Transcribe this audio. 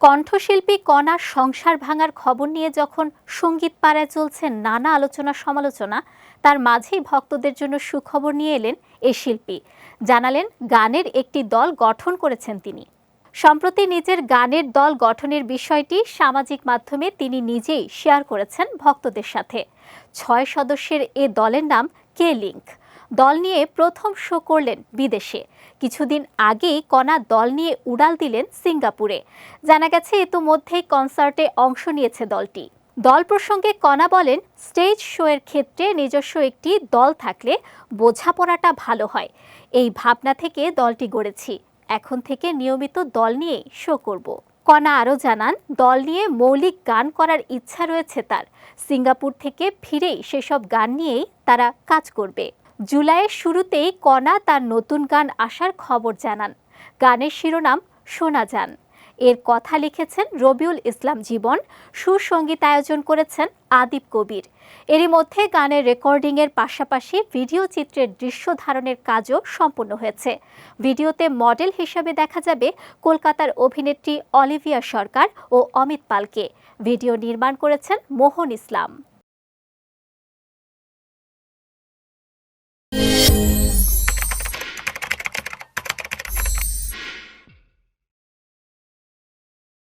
কণ্ঠশিল্পী কণার সংসার ভাঙার খবর নিয়ে যখন সংগীত পাড়ায় চলছে নানা আলোচনা সমালোচনা, তার মাঝেই ভক্তদের জন্য সুখবর নিয়ে এলেন এ শিল্পী। জানালেন, গানের একটি দল গঠন করেছেন তিনি। সম্প্রতি নিজের গানের দল গঠনের বিষয়টি সামাজিক মাধ্যমে তিনি নিজেই শেয়ার করেছেন ভক্তদের সাথে। ছয় সদস্যের এ দলের নাম কে লিঙ্ক দল নিয়ে প্রথম শো করলেন বিদেশে। কিছুদিন আগেই কণা দল নিয়ে উড়াল দিলেন সিঙ্গাপুরে। জানা গেছে ইতোমধ্যেই কনসার্টে অংশ নিয়েছে দলটি। দল প্রসঙ্গে কণা বলেন, স্টেজ শো এর ক্ষেত্রে নিজস্ব একটি দল থাকলে বোঝাপড়াটা ভালো হয়। এই ভাবনা থেকে দলটি গড়েছি। এখন থেকে নিয়মিত দল নিয়েই শো করব। কণা আরও জানান, দল নিয়ে মৌলিক গান করার ইচ্ছা রয়েছে তার। সিঙ্গাপুর থেকে ফিরেই সেসব গান নিয়েই তারা কাজ করবে। জুলাইয়ের শুরুতেই কণা তার নতুন গান আসার খবর জানান। গানের শিরোনাম শোনা যান। এর কথা লিখেছেন রবিউল ইসলাম জীবন। সুসঙ্গীত আয়োজন করেছেন আদিব কবির। এরই মধ্যে গানের রেকর্ডিংয়ের পাশাপাশি ভিডিও চিত্রের দৃশ্য ধারণের কাজও সম্পন্ন হয়েছে। ভিডিওতে মডেল হিসেবে দেখা যাবে কলকাতার অভিনেত্রী অলিভিয়া সরকার ও অমিত পালকে। ভিডিও নির্মাণ করেছেন মোহন ইসলাম।